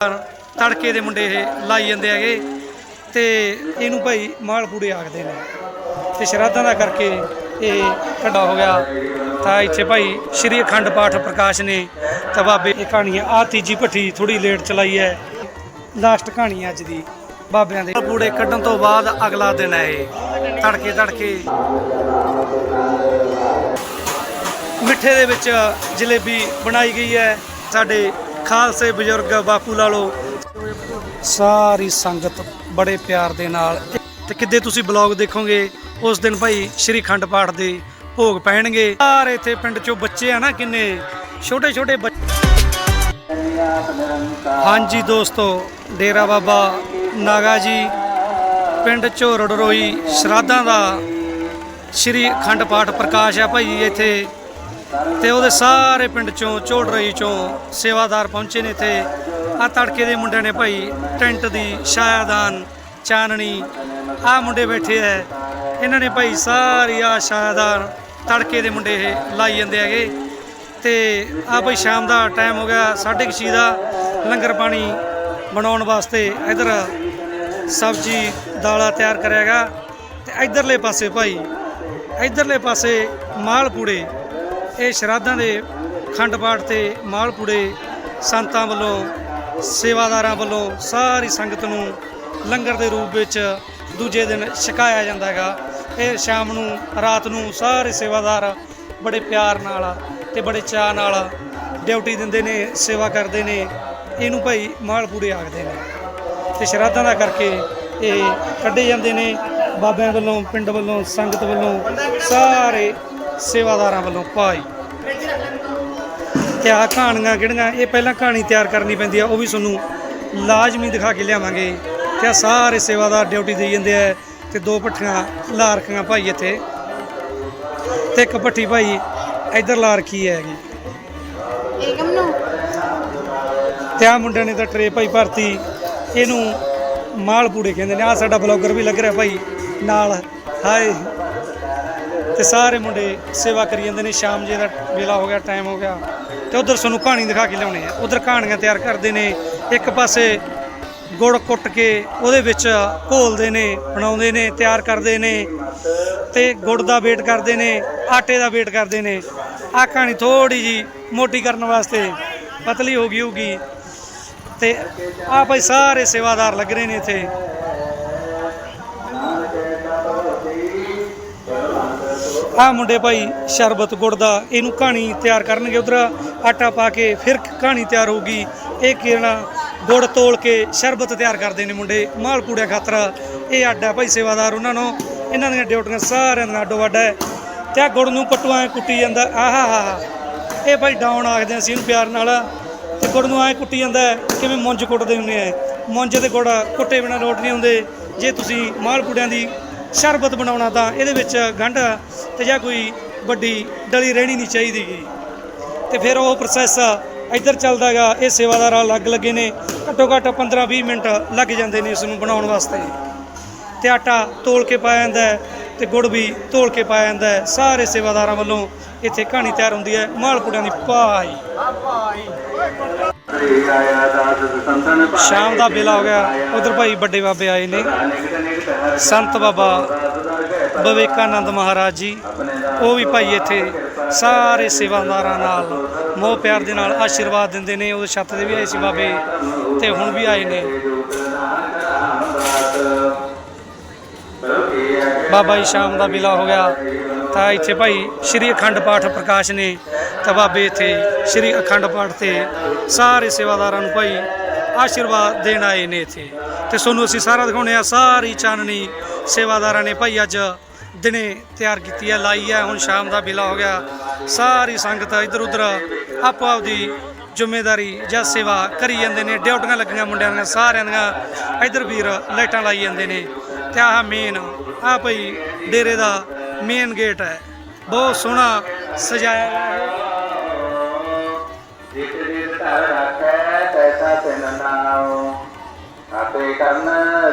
ਤੜਕੇ ਦੇ ਮੁੰਡੇ ਇਹ ਲਾਈ ਜਾਂਦੇ ਹੈਗੇ ਤੇ ਇਹਨੂੰ ਭਾਈ ਮਾਲਪੂੜੇ ਆਖਦੇ ਨੇ। ਤੇ ਸ਼ਰਾਧਾਂ ਦਾ ਕਰਕੇ ਇਹ ਕੱਢਾ ਹੋ ਗਿਆ। ਤਾਂ ਇੱਥੇ ਭਾਈ ਸ਼੍ਰੀ ਅਖੰਡ ਪਾਠ ਪ੍ਰਕਾਸ਼ ਨੇ ਤਾਂ ਬਾਬੇ ਇਹ ਕਹਾਣੀ ਆ ਆਹ ਤੀਜੀ ਭੱਠੀ ਥੋੜੀ ਲੇਟ ਚਲਾਈ ਹੈ। ਲਾਸਟ ਕਹਾਣੀ ਅੱਜ ਦੀ ਬਾਬਿਆਂ ਦੇ। ਪੂੜੇ ਕੱਢਣ ਤੋਂ ਬਾਅਦ ਅਗਲਾ ਦਿਨ ਹੈ ਇਹ। ਤੜਕੇ ਤੜਕੇ ਮਿੱਠੇ ਦੇ ਵਿੱਚ ਜਲੇਬੀ ਬਣਾਈ ਗਈ ਹੈ। ਸਾਡੇ ਖਾਲਸੇ ਬਜ਼ੁਰਗ ਬਾਪੂ ਲਾਲੋ। ਸਾਰੀ ਸੰਗਤ ਬੜੇ ਪਿਆਰ ਦੇ ਨਾਲ। ਤੇ ਕਿੱਦੇ ਤੁਸੀਂ ਬਲੌਗ ਦੇਖੋਗੇ ਉਸ ਦਿਨ ਭਾਈ ਸ਼੍ਰੀ ਖੰਡ ਪਾਠ ਦੇ ਭੋਗ ਪੈਣਗੇ। ਸਾਰੇ ਇੱਥੇ ਪਿੰਡ ਚੋਂ ਬੱਚੇ ਆ ਨਾ ਕਿੰਨੇ ਛੋਟੇ ਛੋਟੇ ਬੱਚੇ ਹਾਂਜੀ ਦੋਸਤੋ ਡੇਰਾ ਬਾਬਾ ਨਾਗਾ ਜੀ ਪਿੰਡ ਝੋਰੜ ਰੋਈ ਸ਼ਰਾਧਾਂ ਦਾ ਸ਼੍ਰੀ ਅਖੰਡ ਪਾਠ ਪ੍ਰਕਾਸ਼ ਆ ਭਾਈ ਇੱਥੇ। ਤੇ ਉਹਦੇ ਸਾਰੇ ਪਿੰਡ ਚੋਂ ਝੋੜ ਰਹੀ ਚੋਂ ਸੇਵਾਦਾਰ ਪਹੁੰਚੇ ਨੇ ਇੱਥੇ। ਆ ਤੜਕੇ ਦੇ ਮੁੰਡਿਆਂ ਨੇ ਭਾਈ ਟੈਂਟ ਦੀ ਛਾਇਆਦਾਨ, ਚਾਨਣੀ ਆ ਮੁੰਡੇ ਬੈਠੇ ਐ। ਇਹਨਾਂ ਨੇ ਭਾਈ ਸਾਰੀ ਆ ਛਾਇਆਦਾਨ ਤੜਕੇ ਦੇ ਮੁੰਡੇ ਇਹ ਲਾਈ ਜਾਂਦੇ ਹੈਗੇ। ਤੇ ਆ ਭਾਈ ਸ਼ਾਮ ਦਾ ਟਾਈਮ ਹੋ ਗਿਆ 6:30 ਦਾ। ਲੰਗਰ ਪਾਣੀ ਬਣਾਉਣ ਵਾਸਤੇ ਇਧਰ ਸਬਜੀ, ਦਾਲਾ ਤਿਆਰ ਕਰਿਆਗਾ ਤੇ ਇਧਰਲੇ ਪਾਸੇ ਭਾਈ, ਇਧਰਲੇ ਪਾਸੇ ਮਾਲ ਪੂੜੇ ਇਹ ਸ਼ਰਾਧਾਂ ਦੇ ਖੰਡ ਪਾਠ ਤੇ ਮਾਲਪੂੜੇ ਸੰਤਾਂ ਵੱਲੋਂ, ਸੇਵਾਦਾਰਾਂ ਵੱਲੋਂ ਸਾਰੀ ਸੰਗਤ ਨੂੰ ਲੰਗਰ ਦੇ ਰੂਪ ਵਿੱਚ ਦੂਜੇ ਦਿਨ ਛਕਾਇਆ ਜਾਂਦਾ ਹੈਗਾ। ਇਹ ਸ਼ਾਮ ਨੂੰ, ਰਾਤ ਨੂੰ ਸਾਰੇ ਸੇਵਾਦਾਰ ਬੜੇ ਪਿਆਰ ਨਾਲ ਤੇ ਬੜੇ ਚਾਅ ਨਾਲ ਡਿਊਟੀ ਦਿੰਦੇ ਨੇ, ਸੇਵਾ ਕਰਦੇ ਨੇ। ਇਹਨੂੰ ਭਾਈ ਮਾਲਪੂੜੇ ਆਖਦੇ ਨੇ। ਤੇ ਸ਼ਰਾਧਾਂ ਦਾ ਕਰਕੇ ਇਹ ਕੱਢੇ ਜਾਂਦੇ ਨੇ। ਬਾਬਿਆਂ ਵੱਲੋਂ, ਪਿੰਡ ਵੱਲੋਂ, ਸੰਗਤ ਵੱਲੋਂ ਸਾਰੇ ਸੇਵਾਦਾਰਾਂ ਵੱਲੋਂ ਭਾਈ। ਤੇ ਆਹ ਕਹਾਣੀਆਂ ਕਿਹੜੀਆਂ? ਇਹ ਪਹਿਲਾਂ ਕਹਾਣੀ ਤਿਆਰ ਕਰਨੀ ਪੈਂਦੀ ਆ ਉਹ ਵੀ ਤੁਹਾਨੂੰ ਲਾਜ਼ਮੀ ਦਿਖਾ ਕੇ ਲਿਆਵਾਂਗੇ। ਤੇ ਆਹ ਸਾਰੇ ਸੇਵਾਦਾਰ ਡਿਊਟੀ ਦੇਈ ਜਾਂਦੇ ਆ ਤੇ ਦੋ ਪੱਠੀਆਂ ਲਾ ਰੱਖੀਆਂ ਭਾਈ ਇੱਥੇ। ਤੇ ਇੱਕ ਪੱਠੀ ਭਾਈ ਇੱਧਰ ਲਾ ਰੱਖੀ ਹੈਗੀ। ਏਕਮ ਨੂੰ ਤੇ ਆ ਮੁੰਡਿਆਂ ਨੇ ਤਾਂ ਟਰੇ ਭਾਈ ਭਰਤੀ। ਇਹਨੂੰ ਮਾਲਪੂੜੇ ਕਹਿੰਦੇ ਨੇ। ਆ ਸਾਡਾ ਬਲੌਗਰ ਵੀ ਲੱਗ ਰਿਹਾ ਭਾਈ ਨਾਲ। ਹਾਏ। ਤੇ ਸਾਰੇ ਮੁੰਡੇ ਸੇਵਾ ਕਰੀ ਜਾਂਦੇ ਨੇ, ਸ਼ਾਮ ਜੇ ਦਾ ਵੇਲਾ ਹੋ ਗਿਆ ਟਾਈਮ ਹੋ ਗਿਆ, ਤੇ ਉਧਰ ਸਾਨੂੰ ਕਹਾਣੀ ਦਿਖਾ ਕੇ ਲਿਆਉਣੇ ਆ ਉਧਰ ਕਹਾਣੀਆਂ ਤਿਆਰ ਕਰਦੇ ਨੇ, ਇੱਕ ਪਾਸੇ ਗੁੜ ਕੁੱਟ ਕੇ ਉਹਦੇ ਵਿੱਚ ਘੋਲਦੇ ਨੇ, ਬਣਾਉਂਦੇ ਨੇ, ਤਿਆਰ ਕਰਦੇ ਨੇ, ਤੇ ਗੁੜ ਦਾ ਵੇਟ ਕਰਦੇ ਨੇ, ਆਟੇ ਦਾ ਵੇਟ ਕਰਦੇ ਨੇ। ਆ ਕਹਾਣੀ ਥੋੜੀ ਜੀ ਮੋਟੀ ਕਰਨ ਵਾਸਤੇ ਪਤਲੀ ਹੋ ਗਈ ਹੋਊਗੀ। ਤੇ ਆ ਭਾਈ ਸਾਰੇ ਸੇਵਾਦਾਰ ਲੱਗ ਰਹੇ ਨੇ ਇੱਥੇ। ਆ ਮੁੰਡੇ ਭਾਈ ਸ਼ਰਬਤ ਗੁੜ ਦਾ, ਇਹਨੂੰ ਕਹਾਣੀ ਤਿਆਰ ਕਰਨਗੇ ਉਧਰ। ਆਟਾ ਪਾ ਕੇ ਫਿਰ ਕਹਾਣੀ ਤਿਆਰ ਹੋਊਗੀ। ਇਹ ਕਿਰਣਾ ਗੁੜ ਤੋਲ ਕੇ ਸ਼ਰਬਤ ਤਿਆਰ ਕਰਦੇ ਨੇ ਮੁੰਡੇ ਮਾਲਪੂੜਿਆਂ ਖਾਤਰ। ਇਹ ਅੱਡਾ ਭਾਈ ਸੇਵਾਦਾਰ ਉਹਨਾਂ ਨੂੰ। ਇਹਨਾਂ ਦੀਆਂ ਡਿਊਟੀਆਂ ਸਾਰਿਆਂ ਦਾ ਅੱਡੋ ਅੱਡ ਹੈ। ਤੇ ਆ ਗੁੜ ਨੂੰ ਪਟੂਆਂ ਕੁੱਟੀ ਜਾਂਦਾ, ਆਹਾ ਹਾ ਇਹ ਭਾਈ ਡਾਊਨ ਆਖਦੇ ਅਸੀਂ ਇਹਨੂੰ ਪਿਆਰ ਨਾਲ। ਤੇ ਗੁੜ ਨੂੰ ਐ ਕੁੱਟੀ ਜਾਂਦਾ, ਕਿਵੇਂ ਮੁੰਜ ਕੁੱਟਦੇ ਹੁੰਦੇ ਆ। ਮੁੰਜ ਤੇ ਗੁੜ ਕੁੱਟੇ ਬਿਨਾ ਰੋਟ ਨਹੀਂ ਹੁੰਦੇ। ਜੇ ਤੁਸੀਂ ਮਾਲਪੂੜਿਆਂ ਦੀ ਸ਼ਰਬਤ ਬਣਾਉਣਾ ਤਾਂ ਇਹਦੇ ਵਿੱਚ ਗੰਢ ਤੇ ਜਾਂ ਕੋਈ ਵੱਡੀ ਡਲੀ ਰਹਿਣੀ ਨਹੀਂ ਚਾਹੀਦੀ। ਗੀ ਤੇ ਫਿਰ ਉਹ ਪ੍ਰੋਸੈਸ ਇੱਧਰ ਚੱਲਦਾਗਾ ਇਹ ਸੇਵਾਦਾਰ ਅਲੱਗ ਲੱਗੇ ਨੇ ਘੱਟੋ ਘੱਟ 15-20 ਮਿੰਟ ਲੱਗ ਜਾਂਦੇ ਨੇ ਇਸ ਨੂੰ ਬਣਾਉਣ ਵਾਸਤੇ। ਤੇ ਆਟਾ ਤੋਲ ਕੇ ਪਾਇਆ ਜਾਂਦਾ ਹੈ ਤੇ ਗੁੜ ਵੀ ਤੋਲ ਕੇ ਪਾਇਆ ਜਾਂਦਾ ਹੈ। ਸਾਰੇ ਸੇਵਾਦਾਰਾਂ ਵੱਲੋਂ ਇੱਥੇ ਕਹਾਣੀ ਤਿਆਰ ਹੁੰਦੀ ਹੈ। ਮਾਲਪੂੜਿਆਂ ਦੀ ਭਾਈ। ਸ਼ਾਮ ਦਾ ਵੇਲਾ ਹੋ ਗਿਆ। ਉਧਰ ਭਾਈ ਵੱਡੇ ਬਾਬੇ ਆਏ ਨੇ। ਸੰਤ ਬਾਬਾ ਵਿਵੇਕਾਨੰਦ ਮਹਾਰਾਜ ਜੀ, ਉਹ ਵੀ ਭਾਈ ਇੱਥੇ ਸਾਰੇ ਸੇਵਾਦਾਰਾਂ ਨਾਲ, ਮੋਹ ਪਿਆਰ ਦੇ ਨਾਲ ਆਸ਼ੀਰਵਾਦ ਦਿੰਦੇ ਨੇ ਉਹ ਛੱਤ ਦੇ ਵੀ ਆਏ ਸੀ ਬਾਬੇ ਤੇ ਹੁਣ ਵੀ ਆਏ ਨੇ। ਬਾਬਾ ਜੀ, ਸ਼ਾਮ ਦਾ ਵੇਲਾ ਹੋ ਗਿਆ, ਤਾਂ ਇੱਥੇ ਭਾਈ ਸ਼੍ਰੀ ਅਖੰਡ ਪਾਠ ਪ੍ਰਕਾਸ਼ ਨੇ, ਤਾਂ ਬਾਬੇ ਇੱਥੇ ਸ਼੍ਰੀ ਅਖੰਡ ਪਾਠ ਤੇ ਸਾਰੇ ਸੇਵਾਦਾਰਾਂ ਨੂੰ ਭਾਈ ਆਸ਼ੀਰਵਾਦ ਦੇਣ ਆਏ ਨੇ ਇੱਥੇ। ਤੇ ਤੁਹਾਨੂੰ ਅਸੀਂ ਸਾਰਾ ਦਿਖਾਉਣੇ ਆ ਸਾਰੀ ਚਾਨਣੀ ਸੇਵਾਦਾਰਾਂ ਨੇ ਭਾਈ ਅੱਜ ਦਿਨੇ ਤਿਆਰ ਕੀਤੀ ਹੈ, ਲਾਈ ਹੈ। ਹੁਣ ਸ਼ਾਮ ਦਾ ਵੇਲਾ ਹੋ ਗਿਆ। ਸਾਰੀ ਸੰਗਤ ਇੱਧਰ ਉੱਧਰ ਆਪੋ ਆਪਦੀ ਜ਼ਿੰਮੇਵਾਰੀ ਜਾਂ ਸੇਵਾ ਕਰੀ ਜਾਂਦੇ ਨੇ। ਡਿਊਟੀਆਂ ਲੱਗੀਆਂ ਮੁੰਡਿਆਂ ਦੀਆਂ, ਸਾਰਿਆਂ ਦੀਆਂ। ਇੱਧਰ ਵੀਰ ਲਾਈਟਾਂ ਲਾਈ ਜਾਂਦੇ ਨੇ। ਤੇ ਆਹ ਮੇਨ ਆਹ ਭਈ ਡੇਰੇ ਦਾ ਮੇਨ ਗੇਟ ਹੈ। ਬਹੁਤ ਸੋਹਣਾ ਸਜਾਇਆ ਗਿਆ ਹੈ। ਕਰਨ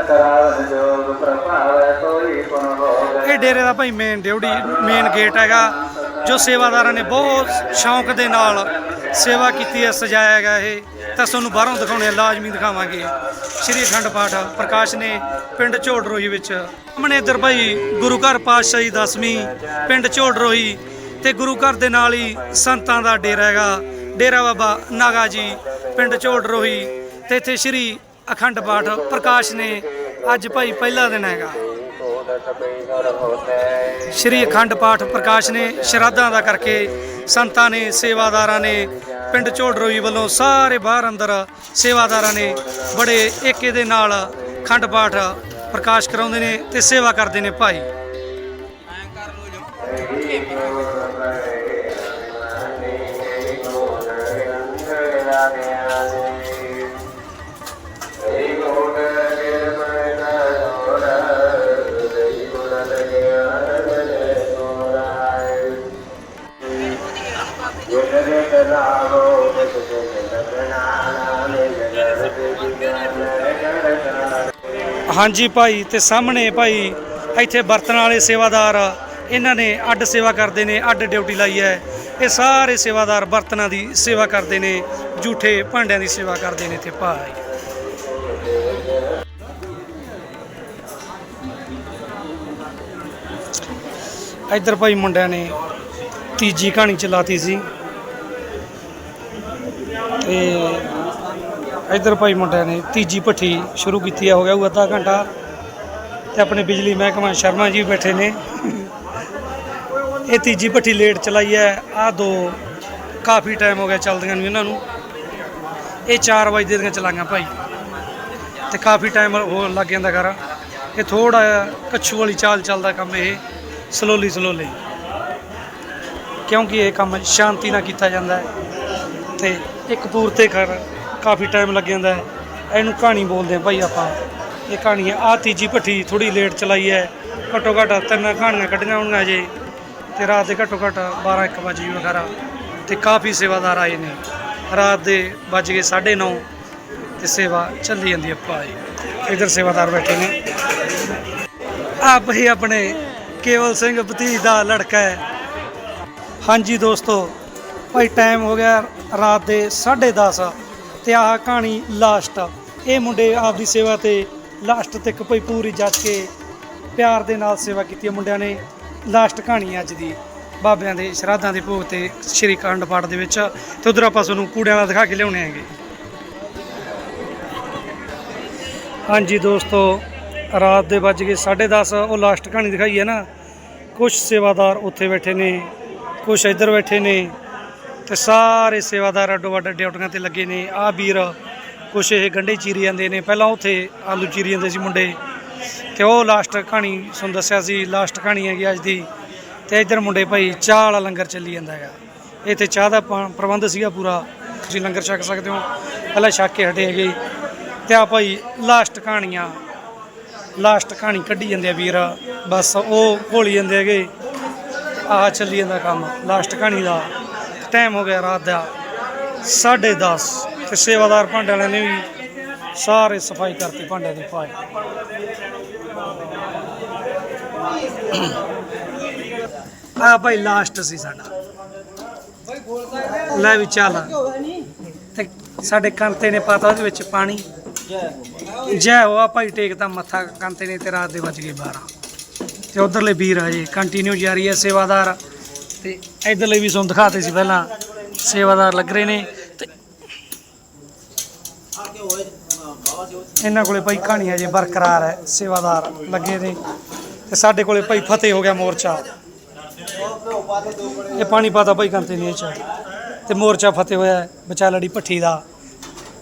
ਕਰਾਵਨ ਜੋਗ ਪ੍ਰਭਾਵੈ ਕੋਈ ਪੁਨ ਹੋਵੇ। ਇਹ ਡੇਰੇ ਦਾ ਭਾਈ ਮੇਨ ਡਿਊਟੀ ਮੇਨ ਗੇਟ ਹੈਗਾ, ਜੋ ਸੇਵਾਦਾਰਾਂ ਨੇ ਬਹੁਤ ਸ਼ੌਂਕ ਦੇ ਨਾਲ ਸੇਵਾ ਕੀਤੀ ਹੈ, ਸਜਾਇਆ ਗਿਆ ਇਹ। ਤਾਂ ਤੁਹਾਨੂੰ ਬਾਹਰੋਂ ਦਿਖਾਉਣੇ ਲਾਜ਼ਮੀ ਦਿਖਾਵਾਂਗੇ। ਸ਼੍ਰੀ ਅਖੰਡ ਪਾਠ ਪ੍ਰਕਾਸ਼ ਨੇ ਪਿੰਡ ਝੋੜ ਵਿੱਚ। ਸਾਹਮਣੇ ਇੱਧਰ ਭਾਈ ਗੁਰੂ ਘਰ ਪਾਤਸ਼ਾਹੀ ਦਸਵੀਂ ਪਿੰਡ ਝੋੜ ਰੋਹੀ ਤੇ ਗੁਰੂ ਘਰ ਦੇ ਨਾਲ ਹੀ ਸੰਤਾਂ ਦਾ ਡੇਰਾ ਹੈਗਾ। ਡੇਰਾ ਬਾਬਾ ਨਾਗਾ ਜੀ, ਪਿੰਡ ਝੋੜ ਰੋਹੀ ਤੇ ਇੱਥੇ ਸ਼੍ਰੀ ਅਖੰਡ ਪਾਠ ਪ੍ਰਕਾਸ਼ ਨੇ ਅੱਜ ਭਾਈ ਪਹਿਲਾ ਦਿਨ ਹੈਗਾ। ਸ਼੍ਰੀ ਅਖੰਡ ਪਾਠ ਪ੍ਰਕਾਸ਼ ਨੇ ਸ਼ਰਾਧਾਂ ਦਾ ਕਰਕੇ ਸੰਤਾਂ ਨੇ, ਸੇਵਾਦਾਰਾਂ ਨੇ, ਪਿੰਡ ਝੋੜਰੋਈ ਵੱਲੋਂ ਸਾਰੇ ਬਾਹਰ ਅੰਦਰ ਸੇਵਾਦਾਰਾਂ ਨੇ ਬੜੇ ਏਕੇ ਦੇ ਨਾਲ ਅਖੰਡ ਪਾਠ ਪ੍ਰਕਾਸ਼ ਕਰਾਉਂਦੇ ਨੇ ਤੇ ਸੇਵਾ ਕਰਦੇ ਨੇ ਭਾਈ। ਹਾਂਜੀ ਭਾਈ ਤੇ ਸਾਹਮਣੇ ਭਾਈ ਇੱਥੇ ਬਰਤਨ ਵਾਲੇ ਸੇਵਾਦਾਰ ਇਹਨਾਂ ਨੇ ਅੱਡ ਸੇਵਾ ਕਰਦੇ ਨੇ, ਅੱਡ ਡਿਊਟੀ ਲਾਈ ਹੈ। ਇਹ ਸਾਰੇ ਸੇਵਾਦਾਰ ਬਰਤਨਾਂ ਦੀ ਸੇਵਾ ਕਰਦੇ ਨੇ ਝੂਠੇ ਭਾਂਡਿਆਂ ਦੀ ਸੇਵਾ ਕਰਦੇ ਨੇ ਇੱਥੇ ਭਾਈ। ਇੱਧਰ ਭਾਈ ਮੁੰਡਿਆਂ ਨੇ ਤੀਜੀ ਕਹਾਣੀ ਚਲਾਤੀ ਸੀ। ਤੇ ਇੱਧਰ ਭਾਈ ਮੁੰਡਿਆਂ ਨੇ ਤੀਜੀ ਭੱਠੀ ਸ਼ੁਰੂ ਕੀਤੀ ਆ, ਹੋ ਗਿਆ ਉਹ ਅੱਧਾ ਘੰਟਾ। ਤੇ ਆਪਣੇ ਬਿਜਲੀ ਮਹਿਕਮਾ ਸ਼ਰਮਾ ਜੀ ਬੈਠੇ ਨੇ। ਇਹ ਤੀਜੀ ਭੱਠੀ ਲੇਟ ਚਲਾਈ ਹੈ। ਆ ਦੋ ਕਾਫੀ ਟਾਈਮ ਹੋ ਗਿਆ ਚੱਲਦੀਆਂ ਨੂੰ ਇਹਨਾਂ ਨੂੰ। ਇਹ 4 ਵਜੇ ਦੀਆਂ ਚਲਾਈਆਂ ਭਾਈ। ਤੇ ਕਾਫੀ ਟਾਈਮ ਹੋ ਲੱਗ ਜਾਂਦਾ ਘਰ। ਇਹ ਥੋੜਾ ਕੱਛੂ ਵਾਲੀ ਚਾਲ ਚੱਲਦਾ ਕੰਮ ਇਹ ਸਲੋਲੀ ਸਲੋਲੀ ਕਿਉਂਕਿ ਇਹ ਕੰਮ ਸ਼ਾਂਤੀ ਨਾਲ ਕੀਤਾ ਜਾਂਦਾ ਹੈ। ਤੇ ਇੱਕ ਪੂਰਤੇ ਕਰ ਕਾਫੀ ਟਾਈਮ ਲੱਗ ਜਾਂਦਾ ਹੈ। ਇਹਨੂੰ ਕਹਾਣੀ ਬੋਲਦੇ ਆ ਭਾਈ ਆਪਾਂ। ਇਹ ਕਹਾਣੀ ਹੈ ਆ ਤੀਜੀ ਭੱਠੀ ਥੋੜੀ ਲੇਟ ਚਲਾਈ ਹੈ। ਘੱਟੋ ਘੱਟ ਤਿੰਨ ਕਹਾਣੀਆਂ ਕੱਢੀਆਂ ਹੋਣਗੀਆਂ ਜੇ। ਤੇ ਰਾਤ ਦੇ ਘੱਟੋ ਘੱਟ 12 1 ਵਜੇ ਵਗੈਰਾ। ਤੇ ਕਾਫੀ ਸੇਵਾਦਾਰ ਆਏ ਨੇ। ਰਾਤ ਦੇ ਵੱਜ ਗਏ 9:30 ਤੇ ਸੇਵਾ ਚੱਲੀ ਜਾਂਦੀ ਹੈ ਭਾਈ ਇਧਰ ਸੇਵਾਦਾਰ ਬੈਠੇ ਨੇ। ਆਪ ਹੀ ਆਪਣੇ ਕੇਵਲ ਸਿੰਘ ਭਤੀਜ ਦਾ ਲੜਕਾ ਹੈ। ਹਾਂਜੀ ਦੋਸਤੋ, ਭਾਈ ਟਾਈਮ ਹੋ ਗਿਆ ਰਾਤ ਦੇ 10:30 ਤੇ ਆਹ ਕਹਾਣੀ ਲਾਸਟ ਇਹ ਮੁੰਡੇ ਆਪਦੀ ਸੇਵਾ ਤੇ ਲਾਸਟ ਤੱਕ ਭਾਈ ਪੂਰੀ ਜੱਜ ਕੇ ਪਿਆਰ ਦੇ ਨਾਲ ਸੇਵਾ ਕੀਤੀ ਹੈ ਮੁੰਡਿਆਂ ਨੇ ਲਾਸਟ ਕਹਾਣੀ ਹੈ ਅੱਜ ਦੀ, ਬਾਬਿਆਂ ਦੇ ਸ਼ਰਾਧਾਂ ਦੇ ਭੋਗ ਤੇ ਸ਼੍ਰੀ ਅਖੰਡ ਪਾਠ ਦੇ ਵਿੱਚ। ਤੇ ਉਧਰ ਆਪਾਂ ਤੁਹਾਨੂੰ ਕੂੜਿਆਂ ਦਾ ਦਿਖਾ ਕੇ ਲਿਆਉਣੇ ਹੈਗੇ। ਹਾਂਜੀ ਦੋਸਤੋ, ਰਾਤ ਦੇ ਵੱਜ ਗਏ 10:30 ਉਹ ਲਾਸਟ ਕਹਾਣੀ ਦਿਖਾਈ ਹੈ ਨਾ। ਕੁਝ ਸੇਵਾਦਾਰ ਉੱਥੇ ਬੈਠੇ ਨੇ ਕੁਝ ਇੱਧਰ ਬੈਠੇ ਨੇ। ਤੇ ਸਾਰੇ ਸੇਵਾਦਾਰ ਅੱਡੋ ਅੱਡ ਡਿਊਟੀਆਂ ਤੇ ਲੱਗੇ ਨੇ। ਆਹ ਵੀਰ ਕੁਛ ਇਹ ਗੰਢੇ ਚੀਰੀ ਜਾਂਦੇ ਨੇ। ਪਹਿਲਾਂ ਉੱਥੇ ਆਲੂ ਚੀਰੀ ਜਾਂਦੇ ਸੀ ਮੁੰਡੇ। ਤੇ ਉਹ ਲਾਸਟ ਕਹਾਣੀ ਤੁਹਾਨੂੰ ਦੱਸਿਆ ਸੀ ਲਾਸਟ ਕਹਾਣੀ ਹੈਗੀ ਅੱਜ ਦੀ। ਤੇ ਇੱਧਰ ਮੁੰਡੇ ਭਾਈ ਚਾਹ ਵਾਲਾ ਲੰਗਰ ਚੱਲੀ ਜਾਂਦਾ ਹੈਗਾ। ਇੱਥੇ ਚਾਹ ਦਾ ਪ੍ਰਬੰਧ ਸੀਗਾ ਪੂਰਾ। ਤੁਸੀਂ ਲੰਗਰ ਛਕ ਸਕਦੇ ਹੋ। ਪਹਿਲਾਂ ਛਕ ਕੇ ਹਟੇ ਹੈਗੇ। ਤੇ ਆ ਭਾਈ ਲਾਸਟ ਕਹਾਣੀਆਂ। ਲਾਸਟ ਕਹਾਣੀ ਕੱਢੀ ਜਾਂਦੇ ਆ ਵੀਰ। ਬਸ ਉਹ ਘੋਲੀ ਜਾਂਦੇ ਹੈਗੇ। ਆਹ ਚੱਲੀ ਜਾਂਦਾ ਕੰਮ। ਲਾਸਟ ਕਹਾਣੀ ਦਾ। ਟਾਈਮ ਹੋ ਗਿਆ ਰਾਤ ਦਾ। 10:30 ਤੇ ਸੇਵਾਦਾਰ ਭਾਂਡੇ ਵਾਲਿਆਂ ਨੇ ਵੀ ਸਾਰੇ ਸਫ਼ਾਈ ਕਰਤੀ ਭਾਂਡਿਆਂ ਦੀ ਭਾਈ ਆ ਭਾਈ ਲਾਸਟ ਸੀ ਸਾਡਾ। ਲੈ ਵੀ ਚੱਲ। ਤੇ ਸਾਡੇ ਕੰਤੇ ਨੇ ਪਾਤਾ ਉਹਦੇ ਵਿੱਚ ਪਾਣੀ। ਜੈ ਹੋਆ ਭਾਈ ਟੇਕਦਾ ਮੱਥਾ, ਕੰਤੇ ਨੇ ਤੇ ਰਾਤ ਦੇ ਵੱਜ ਗਏ 12 ਤੇ ਉਧਰਲੇ ਵੀਰ ਹਜੇ ਕੰਟੀਨਿਊ ਜਾਰੀ ਹੈ ਸੇਵਾਦਾਰ। ਤੇ ਇਧਰਲੇ ਵੀ ਤੁਹਾਨੂੰ ਦਿਖਾਤੇ ਸੀ ਪਹਿਲਾਂ। ਸੇਵਾਦਾਰ ਲੱਗ ਰਹੇ ਨੇ ਤੇ ਇਹਨਾਂ ਕੋਲੇ ਭਾਈ ਕਹਾਣੀ ਹਜੇ ਬਰਕਰਾਰ ਹੈ। ਸੇਵਾਦਾਰ ਲੱਗੇ ਨੇ ਤੇ ਸਾਡੇ ਕੋਲੇ ਭਾਈ ਫਤਿਹ ਹੋ ਗਿਆ ਮੋਰਚਾ। ਇਹ ਪਾਣੀ ਪਾਤਾ ਭਾਈ ਕੰਤੇ ਨੇ ਇਹ ਚ। ਤੇ ਮੋਰਚਾ ਫਤਿਹ ਹੋਇਆ ਹੈ, ਵਿਚਾਲੜੀ ਭੱਠੀ ਦਾ।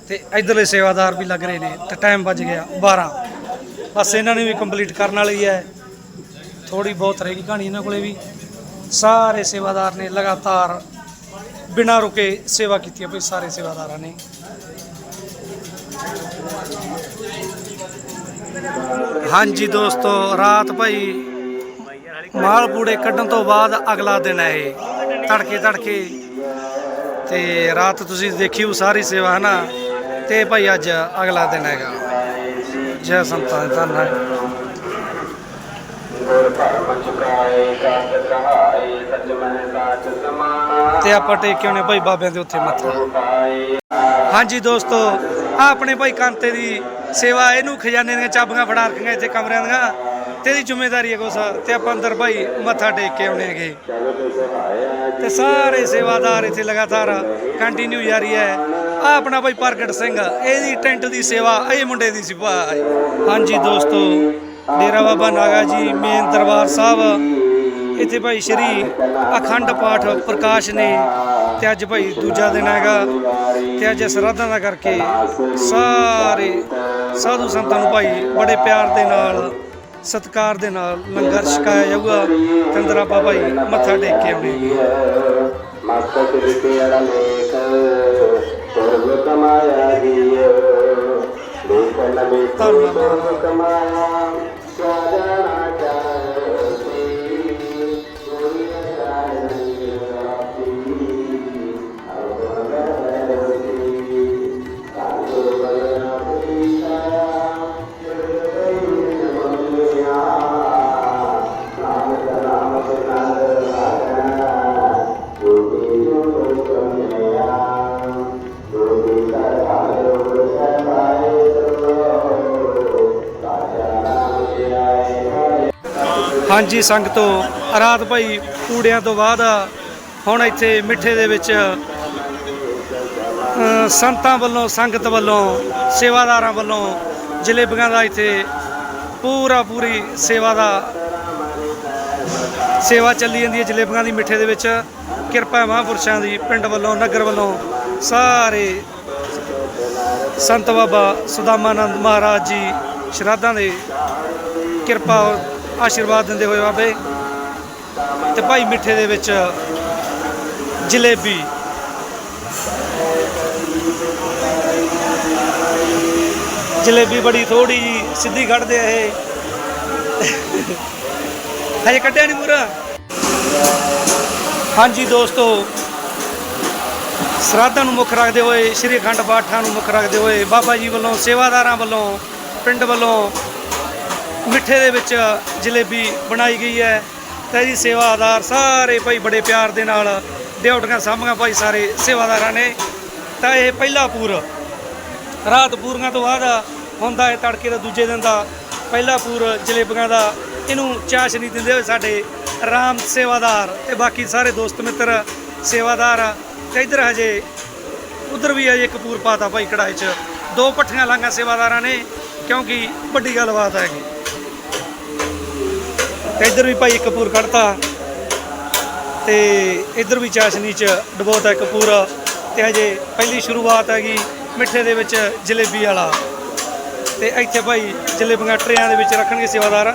ਤੇ ਇਧਰਲੇ ਸੇਵਾਦਾਰ ਵੀ ਲੱਗ ਰਹੇ ਨੇ ਤੇ ਟਾਈਮ ਵੱਜ ਗਿਆ 12 ਬਸ ਇਹਨਾਂ ਨੇ ਵੀ ਕੰਪਲੀਟ ਕਰਨ ਵਾਲੀ ਹੈ। ਥੋੜੀ ਬਹੁਤ ਰਹੇਗੀ ਕਹਾਣੀ ਇਹਨਾਂ ਕੋਲੇ ਵੀ। ਸਾਰੇ ਸੇਵਾਦਾਰ ਨੇ ਲਗਾਤਾਰ ਬਿਨਾਂ ਰੁਕੇ ਸੇਵਾ ਕੀਤੀ ਹੈ ਭਈ ਸਾਰੇ ਸੇਵਾਦਾਰਾਂ ਨੇ। ਹਾਂਜੀ ਦੋਸਤੋ, ਰਾਤ ਭਾਈ ਮਾਲ ਪੂੜੇ ਕੱਢਣ ਤੋਂ ਬਾਅਦ ਅਗਲਾ ਦਿਨ ਹੈ ਇਹ। ਤੜਕੇ ਤੜਕੇ। ਤੇ ਰਾਤ ਤੁਸੀਂ ਦੇਖਿਓ ਸਾਰੀ ਸੇਵਾ ਹੈ ਨਾ ਤੇ ਭਾਈ ਅੱਜ ਅਗਲਾ ਦਿਨ ਹੈਗਾ। ਜੈ ਸੰਤਾਂ ਦਾ ਧੰਨ ਤੇ ਆਪਾਂ ਟੇਕੇ ਉਹਨੇ ਭਾਈ ਬਾਬਿਆਂ ਦੇ ਉੱਥੇ ਮੱਥਾ। ਹਾਂਜੀ ਦੋਸਤੋ ਆ ਆਪਣੇ ਭਾਈ ਕਾਂਤੇ ਦੀ ਸੇਵਾ, ਇਹਨੂੰ ਖਜ਼ਾਨੇ ਦੀਆਂ ਚਾਬੀਆਂ ਫੜਾ ਰੱਖੀਆਂ ਇੱਥੇ ਕਮਰਿਆਂ ਦੀਆਂ। ਤੇ ਇਹਦੀ ਜ਼ਿੰਮੇਵਾਰੀ ਹੈ ਕੋਸਾ ਤੇ ਆਪਾਂ ਅੰਦਰ ਭਾਈ ਮੱਥਾ ਟੇਕ ਕੇ ਆਉਣੇ ਹੈਗੇ। ਤੇ ਸਾਰੇ ਸੇਵਾਦਾਰ ਇੱਥੇ ਲਗਾਤਾਰ ਕੰਟੀਨਿਊ ਜਾਰੀ ਹੈ। ਆ ਆਪਣਾ ਭਾਈ ਪ੍ਰਗਟ ਸਿੰਘ, ਇਹਦੀ ਟੈਂਟ ਦੀ ਸੇਵਾ, ਇਹ ਮੁੰਡੇ ਦੀ ਸੀ ਭਾਈ ਹਾਂਜੀ ਦੋਸਤੋ ਡੇਰਾ ਬਾਬਾ ਨਾਗਾ ਜੀ, ਮੇਨ ਦਰਬਾਰ ਸਾਹਿਬ। ਇੱਥੇ ਭਾਈ ਸ਼੍ਰੀ ਅਖੰਡ ਪਾਠ ਪ੍ਰਕਾਸ਼ ਨੇ ਤੇ ਅੱਜ ਭਾਈ ਦੂਜਾ ਦਿਨ ਹੈਗਾ ਤੇ ਅੱਜ ਸਰਾਧਾਂ ਦਾ ਕਰਕੇ ਸਾਰੇ ਸਾਧੂ ਸੰਤਾਂ ਨੂੰ ਭਾਈ ਬੜੇ ਪਿਆਰ ਦੇ ਨਾਲ, ਸਤਿਕਾਰ ਦੇ ਨਾਲ ਲੰਗਰ ਛਕਾਇਆ ਜਾਊਗਾ। ਤੇ ਅੰਦਰ ਆਪਾਂ ਭਾਈ ਮੱਥਾ ਟੇਕ ਕੇ ਆਉਣੇ। ਮਸਤਕ ਵਿਕੇ ਅੜਾ ਲੇਖ ਪੁਰਬ ਕਮਾਇਆ ਜੀਓ। తన్మ ਹਾਂਜੀ ਸੰਗਤੋ ਰਾਤ ਭਾਈ ਕੂੜਿਆਂ ਤੋਂ ਬਾਅਦ ਹੁਣ ਇੱਥੇ ਮਿੱਠੇ ਦੇ ਵਿੱਚ ਸੰਤਾਂ ਵੱਲੋਂ, ਸੰਗਤ ਵੱਲੋਂ, ਸੇਵਾਦਾਰਾਂ ਵੱਲੋਂ, ਜਲੇਬੀਆਂ ਦਾ ਇੱਥੇ ਪੂਰਾ ਪੂਰੀ ਸੇਵਾ ਦਾ ਸੇਵਾ ਚੱਲੀ ਜਾਂਦੀ ਹੈ ਜਲੇਬੀਆਂ ਦੀ ਮਿੱਠੇ ਦੇ ਵਿੱਚ। ਕਿਰਪਾ ਮਹਾਂਪੁਰਸ਼ਾਂ ਦੀ, ਪਿੰਡ ਵੱਲੋਂ, ਨਗਰ ਵੱਲੋਂ, ਸਾਰੇ ਸੰਤ ਬਾਬਾ ਸੁਦਾਮਾਨੰਦ ਮਹਾਰਾਜ ਜੀ ਸ਼ਰਾਧਾਂ ਦੇ ਕਿਰਪਾ ਆਸ਼ੀਰਵਾਦ ਦਿੰਦੇ ਹੋਏ ਬਾਬੇ। ਤੇ ਭਾਈ ਮਿੱਠੇ ਦੇ ਵਿੱਚ ਜਲੇਬੀ। ਜਲੇਬੀ ਬੜੀ ਥੋੜੀ ਜੀ ਸਿੱਧੀ ਕੱਢਦੇ ਆ ਇਹ। ਹਜੇ ਕੱਢਿਆ ਨਹੀਂ ਪੂਰਾ। ਹਾਂਜੀ ਦੋਸਤੋ, ਸ਼ਰਾਧਾਂ ਨੂੰ ਮੁੱਖ ਰੱਖਦੇ ਹੋਏ, ਸ਼੍ਰੀ ਅਖੰਡ ਪਾਠਾਂ ਨੂੰ ਮੁੱਖ ਰੱਖਦੇ ਹੋਏ, ਬਾਬਾ ਜੀ ਵੱਲੋਂ, ਸੇਵਾਦਾਰਾਂ ਵੱਲੋਂ, ਪਿੰਡ ਵੱਲੋਂ ਮਿੱਠੇ ਦੇ ਵਿੱਚ ਜਲੇਬੀ ਬਣਾਈ ਗਈ ਹੈ। ਤਾਂ ਜੀ ਸੇਵਾਦਾਰ ਸਾਰੇ ਭਾਈ ਬੜੇ ਪਿਆਰ ਦੇ ਨਾਲ ਡਿਊਟੀਆਂ ਸਾਂਭੀਆਂ ਭਾਈ ਸਾਰੇ ਸੇਵਾਦਾਰਾਂ ਨੇ। ਤਾਂ ਇਹ ਪਹਿਲਾ ਪੂਰ। ਰਾਤ ਪੂਰੀਆਂ ਤੋਂ ਬਾਅਦ ਹੁੰਦਾ ਹੈ ਤੜਕੇ ਦਾ ਦੂਜੇ ਦਿਨ ਦਾ ਪਹਿਲਾ ਪੂਰ ਜਲੇਬੀਆਂ ਦਾ। ਇਹਨੂੰ ਚਾਸ਼ਨੀ ਦਿੰਦੇ ਹੋਏ ਸਾਡੇ ਰਾਮ ਸੇਵਾਦਾਰ ਤੇ ਬਾਕੀ ਸਾਰੇ ਦੋਸਤ ਮਿੱਤਰ ਸੇਵਾਦਾਰ। ਤੇ ਇਧਰ ਹਜੇ ਉਧਰ ਵੀ ਹਜੇ ਕਪੂਰ ਪੂਰ ਪਾਤਾ ਭਾਈ ਕੜਾਈ 'ਚ। ਦੋ ਪੱਠੀਆਂ ਲਾਂਗਾ ਸੇਵਾਦਾਰਾਂ ਨੇ ਕਿਉਂਕਿ ਵੱਡੀ ਗੱਲਬਾਤ ਹੈਗੀ। ਤੇ ਇੱਧਰ ਵੀ ਭਾਈ ਕਪੂਰ ਪੂਰ ਕੱਢਤਾ ਤੇ ਇੱਧਰ ਵੀ ਚਾਸ਼ਨੀ 'ਚ ਡਬੋਤਾ ਕਪੂਰ ਪੂਰਾ ਤੇ ਹਜੇ ਪਹਿਲੀ ਸ਼ੁਰੂਆਤ ਹੈਗੀ ਮਿੱਠੇ ਦੇ ਵਿੱਚ ਜਲੇਬੀ ਵਾਲਾ। ਤੇ ਇੱਥੇ ਭਾਈ ਜਲੇਬੀਆਂ ਟਰਿਆਂ ਦੇ ਵਿੱਚ ਰੱਖਣਗੇ ਸੇਵਾਦਾਰ।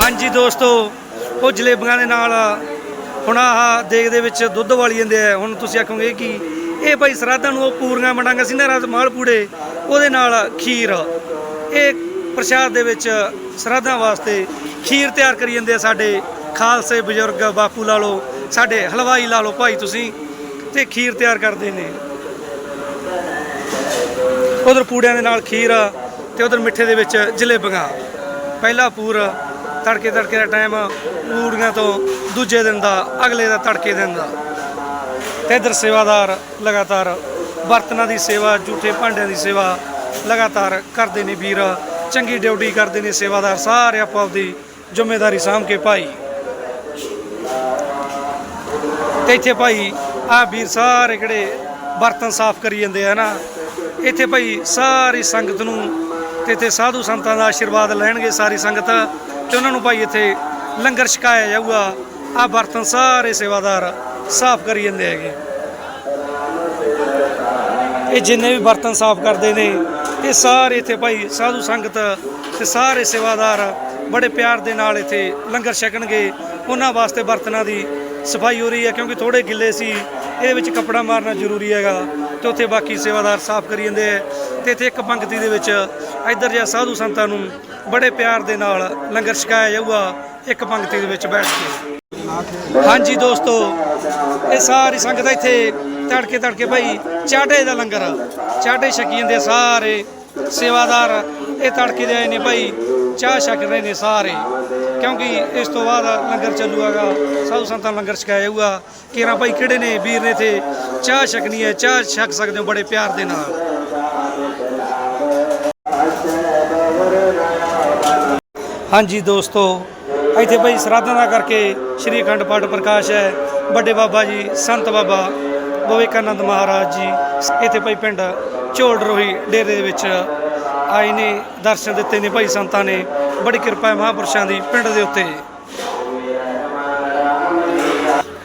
ਹਾਂਜੀ ਦੋਸਤੋ, ਉਹ ਜਲੇਬੀਆਂ ਦੇ ਨਾਲ ਹੁਣ ਆਹ ਦੇਗ ਦੇ ਵਿੱਚ ਦੁੱਧ ਵਾਲੀ ਜਾਂਦੇ ਆ। ਹੁਣ ਤੁਸੀਂ ਆਖੋਗੇ ਕਿ ਇਹ ਭਾਈ ਸਰਾਧਾਂ ਨੂੰ ਉਹ ਪੂਰੀਆਂ ਮੰਡਾਂਗਾ ਸੀ ਨਾ ਰਾਤ ਮਾਲ ਪੂੜੇ ਉਹਦੇ ਨਾਲ ਖੀਰ। ਇਹ ਪ੍ਰਸ਼ਾਦ ਦੇ ਵਿੱਚ ਸਰਾਧਾਂ ਵਾਸਤੇ ਖੀਰ ਤਿਆਰ ਕਰੀ ਜਾਂਦੇ ਆ ਸਾਡੇ ਖਾਲਸੇ ਬਜ਼ੁਰਗ ਬਾਪੂ ਲਾ ਲਓ ਸਾਡੇ ਹਲਵਾਈ ਲਾ ਲਓ ਭਾਈ ਤੁਸੀਂ, ਤੇ ਖੀਰ ਤਿਆਰ ਕਰਦੇ ਨੇ। ਉਧਰ ਪੂੜਿਆਂ ਦੇ ਨਾਲ ਖੀਰ ਤੇ ਉਧਰ ਮਿੱਠੇ ਦੇ ਵਿੱਚ ਜਲੇਬੀਆਂ। ਪਹਿਲਾ ਪੂਰ ਤੜਕੇ ਤੜਕੇ ਦਾ ਟਾਈਮ ਪੂੜੀਆਂ ਤੋਂ ਦੂਜੇ ਦਿਨ ਦਾ, ਅਗਲੇ ਦਾ ਤੜਕੇ ਦਿਨ ਦਾ। ਤੇ ਇਧਰ ਸੇਵਾਦਾਰ ਲਗਾਤਾਰ, ਬਰਤਨਾਂ ਦੀ ਸੇਵਾ ਝੂਠੇ ਭਾਂਡਿਆਂ ਦੀ ਸੇਵਾ ਲਗਾਤਾਰ ਕਰਦੇ ਨੇ ਵੀਰ। ਚੰਗੀ ਡਿਊਟੀ ਕਰਦੇ ਨੇ ਸੇਵਾਦਾਰ ਸਾਰੇ ਆਪੋ ਆਪਦੀ ਜ਼ਿੰਮੇਵਾਰੀ ਸਾਂਭ ਕੇ ਭਾਈ। ਤੇ ਇੱਥੇ ਭਾਈ ਆ ਵੀਰ ਸਾਰੇ ਕਿਹੜੇ ਬਰਤਨ ਸਾਫ਼ ਕਰੀ ਜਾਂਦੇ ਆ ਨਾ। ਇੱਥੇ ਭਾਈ ਸਾਰੀ ਸੰਗਤ ਨੂੰ ਤੇ ਇੱਥੇ ਸਾਧੂ ਸੰਤਾਂ ਦਾ ਆਸ਼ੀਰਵਾਦ ਲੈਣਗੇ ਸਾਰੀ ਸੰਗਤ। ਤੇ ਉਹਨਾਂ ਨੂੰ ਭਾਈ ਇੱਥੇ ਲੰਗਰ ਛਕਾਇਆ ਜਾਊਗਾ। ਆ ਬਰਤਨ ਸਾਰੇ ਸੇਵਾਦਾਰ ਸਾਫ਼ ਕਰੀ ਜਾਂਦੇ ਹੈਗੇ। ਇਹ ਜਿੰਨੇ ਵੀ ਬਰਤਨ ਸਾਫ਼ ਕਰਦੇ ਨੇ ਇਹ ਸਾਰੇ ਇੱਥੇ ਭਾਈ ਸਾਧੂ ਸੰਗਤ ਤੇ ਸਾਰੇ ਸੇਵਾਦਾਰ ਬੜੇ ਪਿਆਰ ਦੇ ਨਾਲ ਇੱਥੇ ਲੰਗਰ ਛਕਣਗੇ। ਉਹਨਾਂ ਵਾਸਤੇ ਬਰਤਨਾਂ ਦੀ ਸਫ਼ਾਈ ਹੋ ਰਹੀ ਹੈ ਕਿਉਂਕਿ ਥੋੜੇ ਗਿੱਲੇ ਸੀ। ਇਹਦੇ ਵਿੱਚ ਕੱਪੜਾ ਮਾਰਨਾ ਜ਼ਰੂਰੀ ਹੈਗਾ ਤੇ ਉੱਥੇ ਬਾਕੀ ਸੇਵਾਦਾਰ ਸਾਫ਼ ਕਰੀ ਜਾਂਦੇ ਆ। ਤੇ ਇੱਥੇ ਇੱਕ ਪੰਕਤੀ ਦੇ ਵਿੱਚ ਇੱਧਰ ਜਿਹਾ ਸਾਧੂ ਸੰਤਾਂ ਨੂੰ ਬੜੇ ਪਿਆਰ ਦੇ ਨਾਲ ਲੰਗਰ ਛਕਾਇਆ ਜਾਊਗਾ। ਇੱਕ ਪੰਕਤੀ ਦੇ ਵਿੱਚ ਬੈਠ ਕੇ। ਹਾਂਜੀ ਦੋਸਤੋ, ਇਹ ਸਾਰੀ ਸੰਗਤ ਇੱਥੇ ਤੜਕੇ ਤੜਕੇ ਭਾਈ ਚਾਟੇ ਦਾ ਲੰਗਰ ਚਾਟੇ ਛਕੀ ਜਾਂਦੇ ਸਾਰੇ ਸੇਵਾਦਾਰ, ਇਹ ਤੜਕੇ ਦੇ ਆਏ ਨੇ ਭਾਈ ਚਾਹ ਛਕ ਰਹੇ ਨੇ ਸਾਰੇ। ਕਿਉਂਕਿ ਇਸ ਤੋਂ ਬਾਅਦ ਲੰਗਰ ਚੱਲੂਗਾ ਸਾਧੂ ਸੰਤਾਂ ਲੰਗਰ ਛਕਾਇਆ ਜਾਊਗਾ। ਕਿਹੜਾ ਭਾਈ ਕਿਹੜੇ ਨੇ, ਵੀਰ ਨੇ ਇੱਥੇ ਚਾਹ ਛਕਣੀ ਹੈ, ਚਾਹ ਛਕ ਸਕਦੇ ਹੋ ਬੜੇ ਪਿਆਰ ਦੇ ਨਾਲ। ਹਾਂਜੀ ਦੋਸਤੋ ਇੱਥੇ ਭਾਈ ਸਰਾਧਾਂ ਦਾ ਕਰਕੇ ਸ਼੍ਰੀ ਅਖੰਡ ਪਾਠ ਪ੍ਰਕਾਸ਼ ਹੈ। ਵੱਡੇ ਬਾਬਾ ਜੀ, ਸੰਤ ਬਾਬਾ ਵਿਵੇਕਾਨੰਦ ਮਹਾਰਾਜ ਜੀ, ਇੱਥੇ ਭਾਈ ਪਿੰਡ ਝੋੜ ਰੋਹੀ ਡੇਰੇ ਦੇ ਵਿੱਚ ਆਏ ਨੇ, ਦਰਸ਼ਨ ਦਿੱਤੇ ਨੇ ਭਾਈ ਸੰਤਾਂ ਨੇ। ਬੜੀ ਕਿਰਪਾ ਹੈ ਮਹਾਂਪੁਰਸ਼ਾਂ ਦੀ ਪਿੰਡ ਦੇ ਉੱਤੇ।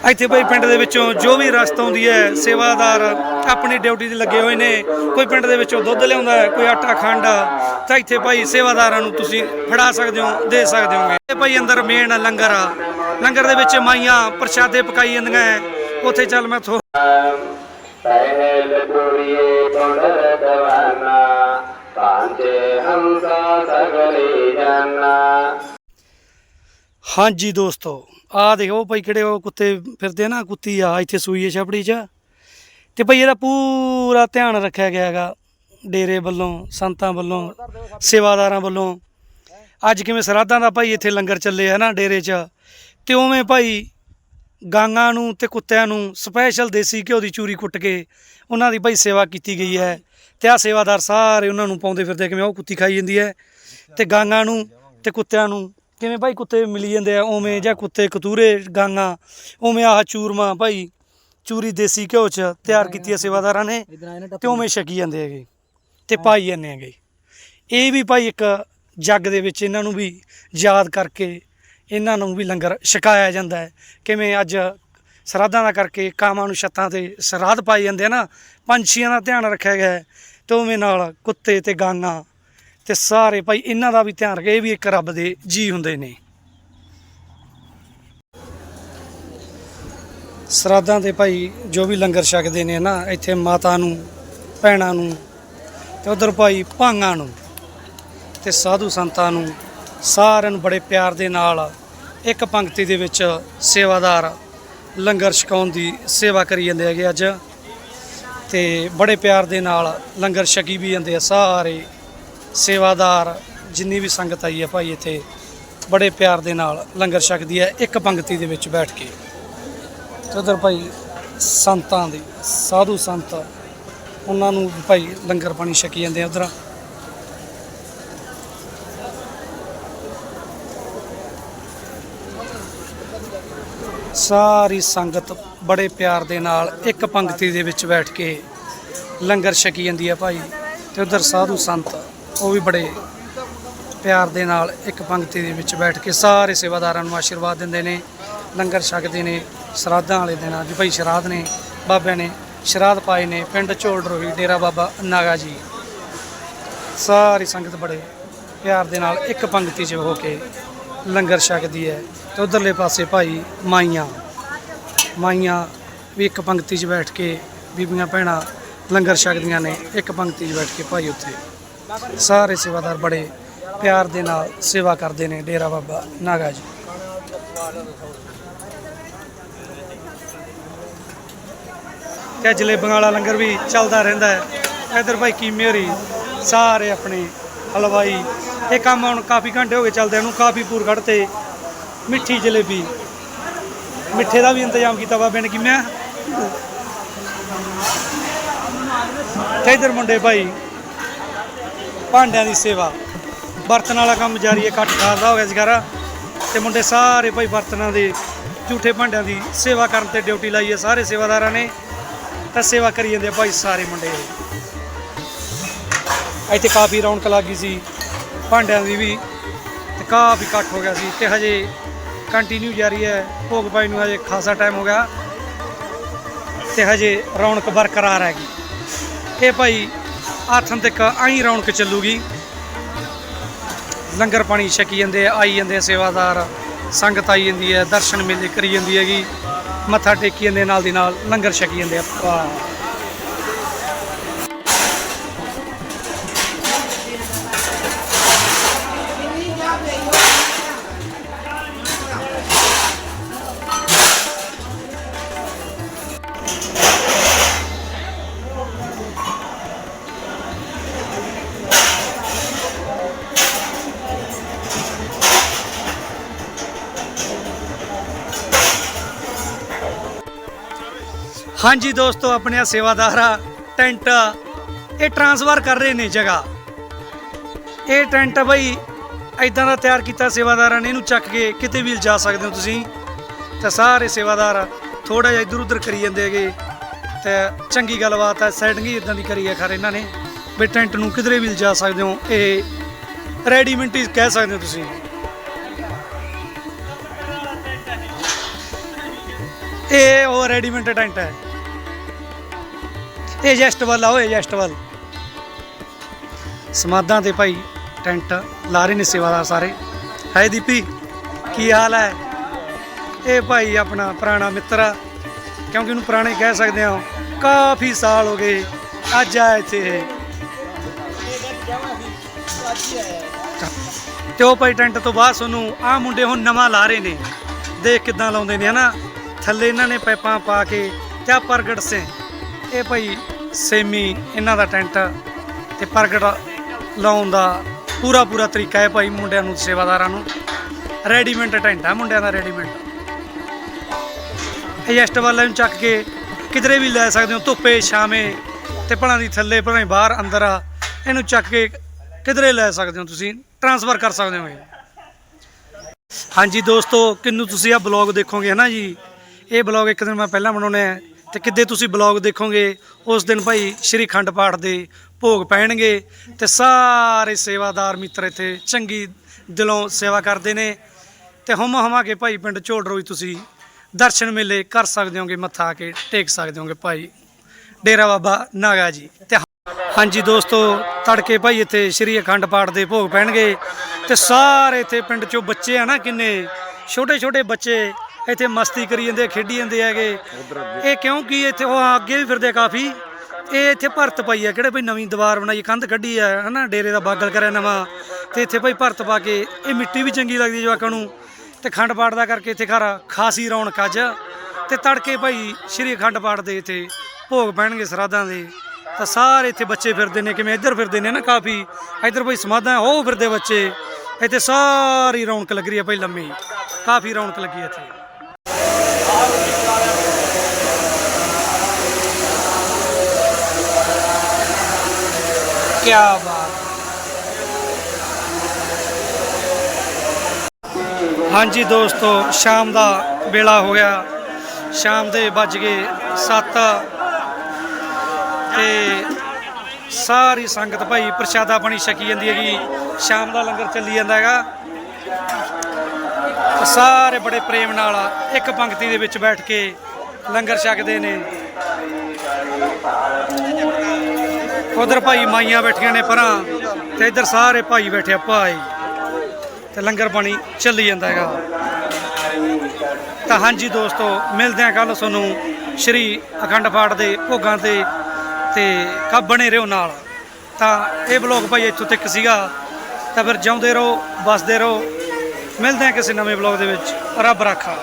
ਇੱਥੇ ਭਾਈ ਪਿੰਡ ਦੇ ਵਿੱਚੋਂ ਜੋ ਵੀ ਰਸਤ ਆਉਂਦੀ ਹੈ, ਸੇਵਾਦਾਰ ਆਪਣੀ ਡਿਊਟੀ ਤੇ ਲੱਗੇ ਹੋਏ ਨੇ। ਕੋਈ ਪਿੰਡ ਦੇ ਵਿੱਚੋਂ ਦੁੱਧ ਲਿਆਉਂਦਾ ਹੈ, ਕੋਈ ਆਟਾ ਖੰਡ ਤਾਂ ਇੱਥੇ ਭਾਈ ਸੇਵਾਦਾਰਾਂ ਨੂੰ ਤੁਸੀਂ ਫੜਾ ਸਕਦੇ ਹੋ, ਦੇ ਸਕਦੇ ਹੋਗੇ। ਇਹ ਭਾਈ ਅੰਦਰ ਮੇਨ ਲੰਗਰ ਆ। ਲੰਗਰ ਦੇ ਵਿੱਚ ਮਾਈਆਂ ਪ੍ਰਸ਼ਾਦੇ ਪਕਾਈ ਜਾਂਦੀਆਂ ਹੈ। ਉੱਥੇ ਚੱਲ ਮੈਂ ਥੋ ਪਹਿਲ ਪੁਰੀਏ ਪੁੰਡਰ ਦਵਾਨਾ ਕਾਂਚੇ ਹੰਸਾ ਸਗਲੀ ਜਾਨਾ ਹਾਂਜੀ ਦੋਸਤੋ ਆ ਦੇਖੋ ਭਾਈ ਕਿਹੜੇ ਉਹ ਕੁੱਤੇ ਫਿਰਦੇ ਆ ਨਾ, ਕੁੱਤੀ ਆ, ਇੱਥੇ ਸੂਈ ਹੈ ਛਪੜੀ 'ਚ। ਤੇ ਭਾਈ ਇਹਦਾ ਪੂਰਾ ਧਿਆਨ ਰੱਖਿਆ ਗਿਆ ਹੈਗਾ ਡੇਰੇ ਵੱਲੋਂ, ਸੰਤਾਂ ਵੱਲੋਂ, ਸੇਵਾਦਾਰਾਂ ਵੱਲੋਂ। ਅੱਜ ਕਿਵੇਂ ਸਰਾਧਾਂ ਦਾ ਭਾਈ ਇੱਥੇ ਲੰਗਰ ਚੱਲੇ ਹੈ ਨਾ ਡੇਰੇ 'ਚ, ਤੇ ਉਵੇਂ ਭਾਈ ਗਾਂਗਾਂ ਨੂੰ ਤੇ ਕੁੱਤਿਆਂ ਨੂੰ ਸਪੈਸ਼ਲ ਦੇਸੀ ਘਿਓ ਦੀ ਚੂਰੀ ਕੁੱਟ ਕੇ ਉਹਨਾਂ ਦੀ ਭਾਈ ਸੇਵਾ ਕੀਤੀ ਗਈ ਹੈ। ਤੇ ਆ ਸੇਵਾਦਾਰ ਸਾਰੇ ਉਹਨਾਂ ਨੂੰ ਪਾਉਂਦੇ ਫਿਰਦੇ ਕਿਵੇਂ ਉਹ ਕੁੱਤੀ ਖਾਈ ਜਾਂਦੀ ਹੈ। ਤੇ ਗਾਂਗਾਂ ਨੂੰ ਤੇ ਕੁੱਤਿਆਂ ਨੂੰ ਕਿਵੇਂ ਭਾਈ ਕੁੱਤੇ ਮਿਲੀ ਜਾਂਦੇ ਆ ਉਵੇਂ ਜਾਂ ਕੁੱਤੇ ਕਤੂਰੇ ਗਾਂਗਾਂ ਉਵੇਂ ਆਹ ਚੂਰਮਾ ਭਾਈ ਚੂਰੀ ਦੇਸੀ ਘਿਓ ਚ ਤਿਆਰ ਕੀਤੀ ਹੈ ਸੇਵਾਦਾਰਾਂ ਨੇ ਤੇ ਉਵੇਂ ਛਕੀ ਜਾਂਦੇ ਹੈਗੇ ਤੇ ਪਾਈ ਜਾਂਦੇ ਹੈਗੇ। ਇਹ ਵੀ ਭਾਈ ਇੱਕ ਜੱਗ ਦੇ ਵਿੱਚ ਇਹਨਾਂ ਨੂੰ ਵੀ ਯਾਦ ਕਰਕੇ ਇਹਨਾਂ ਨੂੰ ਵੀ ਲੰਗਰ ਛਕਾਇਆ ਜਾਂਦਾ ਹੈ। ਕਿਵੇਂ ਅੱਜ ਸਰਾਧਾਂ ਦਾ ਕਰਕੇ ਕਾਮਾਂ ਨੂੰ ਛੱਤਾਂ ਤੇ ਸਰਾਧ ਪਾਏ ਜਾਂਦੇ ਆ ਨਾ ਪੰਛੀਆਂ ਦਾ ਧਿਆਨ ਰੱਖਿਆ ਗਿਆ ਹੈ ਤੇ ਉਵੇਂ ਨਾਲ ਕੁੱਤੇ ਤੇ ਗਾਂਗਾਂ ਤੇ ਸਾਰੇ ਭਾਈ ਇਹਨਾਂ ਦਾ ਵੀ ਧਿਆਨ ਰੱਖੇ ਇਹ ਵੀ ਇੱਕ ਰੱਬ ਦੇ ਜੀ ਹੁੰਦੇ ਨੇ। ਸਰਾਧਾਂ ਦੇ ਭਾਈ ਜੋ ਵੀ ਲੰਗਰ ਛਕਦੇ ਨੇ ਨਾ, ਇੱਥੇ ਮਾਤਾ ਨੂੰ, ਭੈਣਾਂ ਨੂੰ ਤੇ ਉਧਰ ਭਾਈ ਭਾਂਗਾਂ ਨੂੰ ਤੇ ਸਾਧੂ ਸੰਤਾਂ ਨੂੰ ਸਾਰਿਆਂ ਨੂੰ ਬੜੇ ਪਿਆਰ ਦੇ ਨਾਲ ਇੱਕ ਪੰਕਤੀ ਦੇ ਵਿੱਚ ਸੇਵਾਦਾਰ ਲੰਗਰ ਛਕਾਉਣ ਦੀ ਸੇਵਾ ਕਰੀ ਜਾਂਦੇ ਹੈਗੇ ਅੱਜ ਤੇ ਬੜੇ ਪਿਆਰ ਦੇ ਨਾਲ ਲੰਗਰ ਛਕੀ ਵੀ ਜਾਂਦੇ ਆ ਸਾਰੇ। ਸੇਵਾਦਾਰ ਜਿੰਨੀ ਵੀ ਸੰਗਤ ਆਈ ਹੈ ਭਾਈ ਇੱਥੇ, ਬੜੇ ਪਿਆਰ ਦੇ ਨਾਲ ਲੰਗਰ ਛਕਦੀ ਹੈ, ਇੱਕ ਪੰਗਤੀ ਦੇ ਵਿੱਚ ਬੈਠ ਕੇ। ਤੇ ਉਧਰ ਭਾਈ ਸੰਤਾਂ ਦੀ, ਸਾਧੂ ਸੰਤ, ਉਹਨਾਂ ਨੂੰ ਭਾਈ ਲੰਗਰ ਪਾਣੀ ਛਕੀ ਜਾਂਦੇ ਆ ਉਧਰ। ਸਾਰੀ ਸੰਗਤ ਬੜੇ ਪਿਆਰ ਦੇ ਨਾਲ ਇੱਕ ਪੰਗਤੀ ਦੇ ਵਿੱਚ ਬੈਠ ਕੇ ਲੰਗਰ ਛਕੀ ਜਾਂਦੀ ਹੈ ਭਾਈ। ਤੇ ਉਧਰ ਸਾਧੂ ਸੰਤ ਉਹ ਵੀ ਬੜੇ ਪਿਆਰ ਦੇ ਨਾਲ ਇੱਕ ਪੰਕਤੀ ਦੇ ਵਿੱਚ ਬੈਠ ਕੇ ਸਾਰੇ ਸੇਵਾਦਾਰਾਂ ਨੂੰ ਆਸ਼ੀਰਵਾਦ ਦਿੰਦੇ ਨੇ, ਲੰਗਰ ਛਕਦੇ ਨੇ, ਸ਼ਰਾਧਾਂ ਵਾਲੇ ਦਿਨ ਅੱਜ ਭਾਈ ਸ਼ਰਾਧ ਨੇ, ਬਾਬਿਆਂ ਨੇ ਸ਼ਰਾਧ ਪਾਏ ਨੇ, ਪਿੰਡ ਝੋੜ ਰੋਹੀ ਡੇਰਾ ਬਾਬਾ ਨਾਗਾ ਜੀ। ਸਾਰੀ ਸੰਗਤ ਬੜੇ ਪਿਆਰ ਦੇ ਨਾਲ ਇੱਕ ਪੰਕਤੀ 'ਚ ਹੋ ਕੇ ਲੰਗਰ ਛਕਦੀ ਹੈ ਤੇ ਉਧਰਲੇ ਪਾਸੇ ਭਾਈ ਮਾਈਆਂ ਮਾਈਆਂ ਵੀ ਇੱਕ ਪੰਕਤੀ 'ਚ ਬੈਠ ਕੇ ਬੀਬੀਆਂ, ਭੈਣਾਂ ਲੰਗਰ ਛਕਦੀਆਂ ਨੇ, ਇੱਕ ਪੰਕਤੀ 'ਚ ਬੈਠ ਕੇ ਭਾਈ ਉੱਥੇ। ਸਾਰੇ ਸੇਵਾਦਾਰ ਬੜੇ ਪਿਆਰ ਦੇ ਨਾਲ ਸੇਵਾ ਕਰਦੇ ਨੇ ਡੇਰਾ ਬਾਬਾ ਨਾਗਾ ਜੀ। ਤੇ ਜਲੇਬਾਂ ਵਾਲਾ ਲੰਗਰ ਵੀ ਚੱਲਦਾ ਰਹਿੰਦਾ ਹੈ। ਇਧਰ ਭਾਈ ਕੀਮੇ ਹੋਰੀ ਸਾਰੇ ਆਪਣੇ ਹਲਵਾਈ, ਇਹ ਕੰਮ ਹੁਣ ਕਾਫੀ ਘੰਟੇ ਹੋ ਗਏ ਚੱਲਦੇ ਨੂੰ, ਕਾਫੀ ਪੂਰ ਖੜ ਮਿੱਠੀ ਜਲੇਬੀ। ਮਿੱਠੇ ਦਾ ਵੀ ਇੰਤਜ਼ਾਮ ਕੀਤਾ ਬਾਬੇ ਨੇ ਕਿਵੇਂ ਤੇ ਇਧਰ ਮੁੰਡੇ ਭਾਈ ਭਾਂਡਿਆਂ ਦੀ ਸੇਵਾ। ਬਰਤਨ ਵਾਲਾ ਕੰਮ ਜਾਰੀ ਹੈ ਕੱਟ ਖਾਦਾ ਹੋ ਗਿਆ ਜਗਾਰਾ ਤੇ ਮੁੰਡੇ ਸਾਰੇ ਭਾਈ ਬਰਤਨਾਂ ਦੇ ਝੂਠੇ ਭਾਂਡਿਆਂ ਦੀ ਸੇਵਾ ਕਰਨ ਤੇ ਡਿਊਟੀ ਲਾਈ ਹੈ, ਸਾਰੇ ਸੇਵਾਦਾਰਾਂ ਨੇ। ਤਾਂ ਸੇਵਾ ਕਰੀ ਜਾਂਦੇ ਆ ਭਾਈ ਸਾਰੇ ਮੁੰਡੇ। ਇੱਥੇ ਕਾਫੀ ਰੌਣਕ ਲੱਗੀ ਸੀ, ਭਾਂਡਿਆਂ ਦੀ ਵੀ। ਤੇ ਕਾਫੀ ਇਕੱਠ ਹੋ ਗਿਆ ਸੀ। ਤੇ ਹਜੇ ਕੰਟੀਨਿਊ ਜਾਰੀ ਹੈ, ਭੋਗ ਭਾਈ ਨੂੰ ਹਜੇ ਖਾਸਾ ਟਾਈਮ ਹੋ ਗਿਆ। ਤੇ ਹਜੇ ਰੌਣਕ ਬਰਕਰਾਰ ਹੈਗੀ। ਇਹ ਭਾਈ ਆਥਣ ਤੱਕ ਆਈ ਰੌਣਕ ਚੱਲੂਗੀ। ਲੰਗਰ ਪਾਣੀ ਛਕੀ ਜਾਂਦੇ ਆ, ਆਈ ਜਾਂਦੇ ਆ, ਸੇਵਾਦਾਰ, ਸੰਗਤ ਆਈ ਜਾਂਦੀ ਹੈ, ਦਰਸ਼ਨ ਮੇਲੇ ਕਰੀ ਜਾਂਦੀ ਹੈਗੀ। ਮੱਥਾ ਟੇਕੀ ਜਾਂਦੇ ਨਾਲ ਦੀ ਨਾਲ, ਲੰਗਰ ਛਕੀ ਜਾਂਦੇ ਆ। ਹਾਂਜੀ ਦੋਸਤੋ, ਆਪਣੇ ਆ ਸੇਵਾਦਾਰ ਆ, ਟੈਂਟ ਇਹ ਟਰਾਂਸਫਰ ਕਰ ਰਹੇ ਨੇ ਜਗ੍ਹਾ। ਇਹ ਟੈਂਟ ਬਈ ਐਦਾਂ ਦਾ ਤਿਆਰ ਕੀਤਾ ਸੇਵਾਦਾਰਾਂ ਨੇ, ਇਹਨੂੰ ਚੱਕ ਕੇ ਕਿਤੇ ਵੀ ਲਿਜਾ ਸਕਦੇ ਹੋ ਤੁਸੀਂ। ਤਾਂ ਸਾਰੇ ਸੇਵਾਦਾਰ ਥੋੜਾ ਜਿਹਾ ਇਧਰ ਉਧਰ ਕਰੀ ਜਾਂਦੇ ਹੈਗੇ। ਤੇ ਚੰਗੀ ਗੱਲਬਾਤ ਹੈ ਸੈਟਿੰਗ ਹੀ ਇਦਾਂ ਦੀ ਕਰੀ ਹੈ ਖਰ ਇਹਨਾਂ ਨੇ। ਵੀ ਟੈਂਟ ਨੂੰ ਕਿਧਰੇ ਵੀ ਲਿਜਾ ਸਕਦੇ ਹੋ, ਇਹ ਰੈਡੀਮੈਂਟ ਹੀ ਕਹਿ ਸਕਦੇ ਹੋ ਤੁਸੀਂ। ਇਹ ਉਹ ਰੈਡੀਮੈਂਟ ਟੈਂਟ ਹੈ। ਇਹ ਜੈਸਟਵਲ ਆਓ ਏਜੈਸਟ ਵੱਲ ਸਮਾਦਾਂ ਤੇ ਭਾਈ ਟੈਂਟ ਲਾ ਰਹੇ ਨੇ ਸੇਵਾਦਾਰ ਸਾਰੇ। ਹੈ ਦੀਪੀ, ਕੀ ਹਾਲ ਹੈ? ਇਹ ਭਾਈ ਆਪਣਾ ਪੁਰਾਣਾ ਮਿੱਤਰ ਆ, ਕਿਉਂਕਿ ਉਹਨੂੰ ਪੁਰਾਣੇ ਕਹਿ ਸਕਦੇ ਆ ਕਾਫੀ ਸਾਲ ਹੋ ਗਏ, ਅੱਜ ਆਇਆ ਇੱਥੇ ਇਹ। ਤੇ ਉਹ ਭਾਈ ਟੈਂਟ ਤੋਂ ਬਾਅਦ ਤੁਹਾਨੂੰ ਆਹ ਮੁੰਡੇ ਹੁਣ ਨਵਾਂ ਲਾ ਰਹੇ ਨੇ। ਦੇਖ ਕਿਦਾਂ ਲਾਉਂਦੇ ਨੇ, ਹਨਾ? ਥੱਲੇ ਇਹਨਾਂ ਨੇ ਪਾਈਪਾਂ ਪਾ ਕੇ ਤੇ ਆ ਪ੍ਰਗਟ ਸਿੰਘ। ਇਹ ਭਾਈ ਸੇਮੀ, ਇਹਨਾਂ ਦਾ ਟੈਂਟ ਤੇ ਪ੍ਰਗਟ ਲਾਉਣ ਦਾ ਪੂਰਾ ਪੂਰਾ ਤਰੀਕਾ ਹੈ ਭਾਈ ਮੁੰਡਿਆਂ ਨੂੰ, ਸੇਵਾਦਾਰਾਂ ਨੂੰ। ਰੈਡੀਮੈਂਟ ਟੈਂਟ ਆ ਮੁੰਡਿਆਂ ਦਾ ਰੈਡੀਮੈਂਟ ਐਜਸਟ ਵਾਲਾ ਨੂੰ ਚੱਕ ਕੇ ਕਿਧਰੇ ਵੀ ਲੈ ਸਕਦੇ ਹੋ, ਧੁੱਪੇ, ਛਾਵੇਂ ਤੇ ਭਲਾਂ ਦੀ ਥੱਲੇ, ਭਲਾਂ ਬਾਹਰ, ਅੰਦਰ ਆ। ਇਹਨੂੰ ਚੱਕ ਕੇ ਕਿਧਰੇ ਲੈ ਸਕਦੇ ਹੋ ਤੁਸੀਂ ਟਰਾਂਸਫਰ ਕਰ ਸਕਦੇ ਹੋ ਇਹ। ਹਾਂਜੀ ਦੋਸਤੋ, ਕਿੰਨੂੰ ਤੁਸੀਂ ਆ ਬਲੌਗ ਦੇਖੋਗੇ, ਹਨਾ ਜੀ? ਇਹ ਬਲੌਗ ਇੱਕ ਦਿਨ ਮੈਂ ਪਹਿਲਾਂ ਬਣਾਉਣਾ ਹੈ। ਤੇ ਕਿੱਦੇ ਤੁਸੀਂ ਬਲੌਗ ਦੇਖੋਗੇ, ਉਸ ਦਿਨ ਭਾਈ ਸ਼੍ਰੀ ਖੰਡ ਪਾਠ ਦੇ ਭੋਗ ਪੈਣਗੇ ਤੇ ਸਾਰੇ ਸੇਵਾਦਾਰ ਮਿੱਤਰ ਇੱਥੇ ਚੰਗੀ ਦਿਲੋਂ ਸੇਵਾ ਕਰਦੇ ਨੇ। ਤੇ ਹਮ ਹਮਾ ਕੇ ਭਾਈ ਪਿੰਡ ਝੋੜ ਰੋਈ ਤੁਸੀਂ ਦਰਸ਼ਨ ਮੇਲੇ ਕਰ ਸਕਦੇ ਹੋਗੇ, ਮੱਥਾ ਆ ਕੇ ਟੇਕ ਸਕਦੇ ਹੋਗੇ ਭਾਈ। ਡੇਰਾ ਬਾਬਾ ਨਾਗਾ ਜੀ। ਤੇ ਹਾਂਜੀ ਦੋਸਤੋ, ਤੜਕੇ ਭਾਈ ਇੱਥੇ ਸ਼੍ਰੀ ਅਖੰਡ ਪਾਠ ਦੇ ਭੋਗ ਪੈਣਗੇ ਤੇ ਸਾਰੇ ਇੱਥੇ ਪਿੰਡ ਚੋਂ ਬੱਚੇ ਆ ਨਾ ਕਿੰਨੇ ਛੋਟੇ ਛੋਟੇ ਬੱਚੇ ਇੱਥੇ ਮਸਤੀ ਕਰੀ ਜਾਂਦੇ ਆ, ਖੇਡੀ ਜਾਂਦੇ ਹੈਗੇ। ਇਹ ਕਿਉਂਕਿ ਇੱਥੇ ਉਹ ਅੱਗੇ ਵੀ ਫਿਰਦੇ ਕਾਫੀ। ਇਹ ਇੱਥੇ ਭਰਤ ਪਾਈ ਆ ਕਿਹੜੇ ਭਾਈ ਨਵੀਂ ਦੀਵਾਰ ਬਣਾਈ ਕੰਧ ਕੱਢੀ ਆ ਹਨਾ ਡੇਰੇ ਦਾ ਬਾਗਲ ਕਰਿਆ ਨਵਾਂ। ਤੇ ਇੱਥੇ ਭਾਈ ਭਰਤ ਪਾ ਕੇ ਇਹ ਮਿੱਟੀ ਵੀ ਚੰਗੀ ਲੱਗਦੀ ਜਵਾਕਾਂ ਨੂੰ। ਤੇ ਖੰਡ ਪਾਠ ਦਾ ਕਰਕੇ ਇੱਥੇ ਘਰ ਖਾਸੀ ਰੌਣਕ ਅੱਜ। ਤੇ ਤੜਕੇ ਭਾਈ ਸ਼੍ਰੀ ਅਖੰਡ ਪਾਠ ਦੇ ਇੱਥੇ ਭੋਗ ਪੈਣਗੇ ਸਰਾਧਾਂ ਦੇ। ਤਾਂ ਸਾਰੇ ਇੱਥੇ ਬੱਚੇ ਫਿਰਦੇ ਨੇ ਕਿਵੇਂ ਇੱਧਰ ਫਿਰਦੇ ਨੇ ਨਾ ਕਾਫੀ। ਇੱਧਰ ਭਾਈ ਸਮਾਧਾਂ ਉਹ ਫਿਰਦੇ ਬੱਚੇ। ਇੱਥੇ ਸਾਰੀ ਰੌਣਕ ਲੱਗ ਰਹੀ ਹੈ ਭਾਈ ਲੰਮੀ। ਕਾਫੀ ਰੌਣਕ ਲੱਗੀ ਇੱਥੇ। ਕੀ ਬਾਤ। ਹਾਂਜੀ ਦੋਸਤੋ, ਸ਼ਾਮ ਦਾ ਵੇਲਾ ਹੋ ਗਿਆ। ਸ਼ਾਮ ਦੇ ਵੱਜ ਗਏ 7 ਤੇ ਸਾਰੀ ਸੰਗਤ ਭਾਈ ਪ੍ਰਸ਼ਾਦਾ ਪਾਣੀ ਛਕੀ ਜਾਂਦੀ ਹੈਗੀ। ਸ਼ਾਮ ਦਾ ਲੰਗਰ ਚੱਲੀ ਜਾਂਦਾ ਹੈਗਾ। ਸਾਰੇ ਬੜੇ ਪ੍ਰੇਮ ਨਾਲ ਇੱਕ ਪੰਕਤੀ ਦੇ ਵਿੱਚ ਬੈਠ ਕੇ ਲੰਗਰ ਛਕਦੇ ਨੇ। ਉਧਰ ਭਾਈ ਮਾਈਆਂ ਬੈਠੀਆਂ ਨੇ ਪਰਾਂ ਤੇ ਇੱਧਰ ਸਾਰੇ ਭਾਈ ਬੈਠੇ ਆ ਭਾਈ। ਤੇ ਲੰਗਰ ਪਾਣੀ ਚੱਲੀ ਜਾਂਦਾ ਹੈਗਾ। ਤਾਂ ਹਾਂਜੀ ਦੋਸਤੋ, ਮਿਲਦੇ ਆ ਕੱਲ ਤੁਹਾਨੂੰ ਸ਼੍ਰੀ ਅਖੰਡ ਪਾਠ ਦੇ ਭੋਗਾਂ ਤੇ ਤੇ ਕਾ ਬਣੇ ਰਹੋ ਨਾਲ। ਤਾਂ ਇਹ ਬਲੌਗ ਭਾਈ ਇੱਥੋਂ ਤੱਕ ਸੀਗਾ। ਤਾਂ ਫਿਰ ਜਿਉਂਦੇ ਰਹੋ ਬਸਦੇ ਰਹੋ। ਮਿਲਦੇ ਹਾਂ ਕਿਸੇ ਨਵੇਂ ਬਲੌਗ ਦੇ ਵਿੱਚ। ਰੱਬ ਰਾਖਾ।